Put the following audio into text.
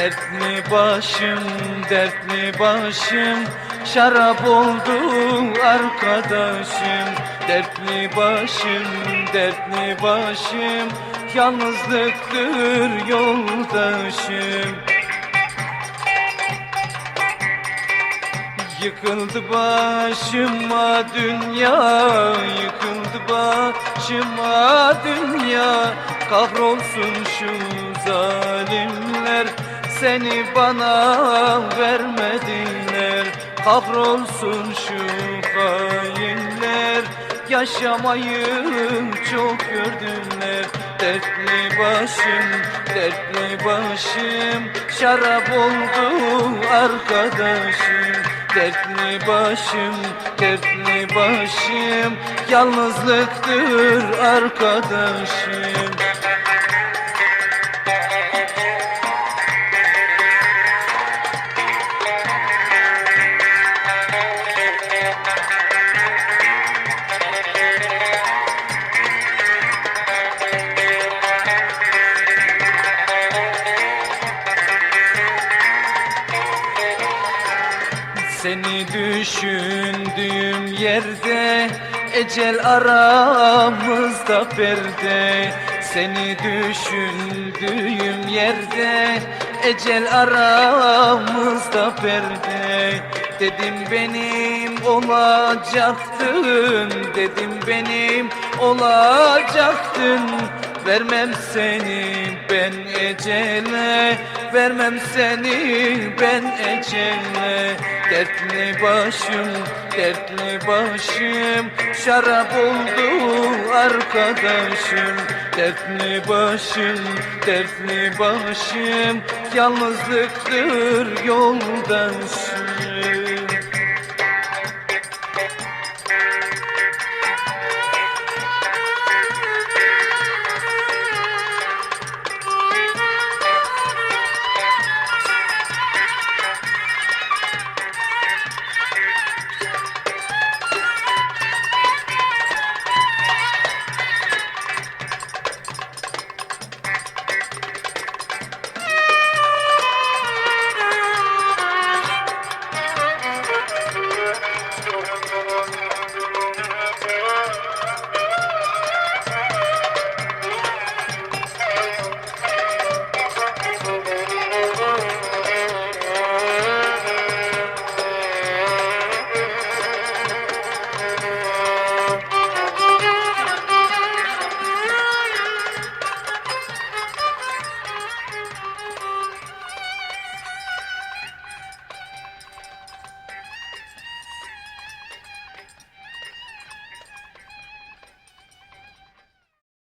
Dertli başım, dertli başım? Şarap oldu arkadaşım. Dertli başım, dertli başım? Yalnızlıktır yoldaşım. Yıkıldı başıma dünya Yıkıldı başıma dünya. Kahrolsun şu zalimler Seni bana vermediler. Kahrolsun şu hainler. Yaşamayı çok gördüler. Dertli başım, dertli başım. Şarap oldu arkadaşım. Dertli başım, dertli başım. Yalnızlıktır arkadaşım Seni düşündüğüm yerde Ecel aramızda perde. Seni düşündüğüm yerde Ecel aramızda perde. Dedim benim olacaktın Dedim benim olacaktın. Vermem seni ben ecele Vermem seni ben ecele Dertli başım, dertli başım. Şarap oldu arkadaşım. Dertli başım, dertli başım. Yalnızlıktır yoldaşım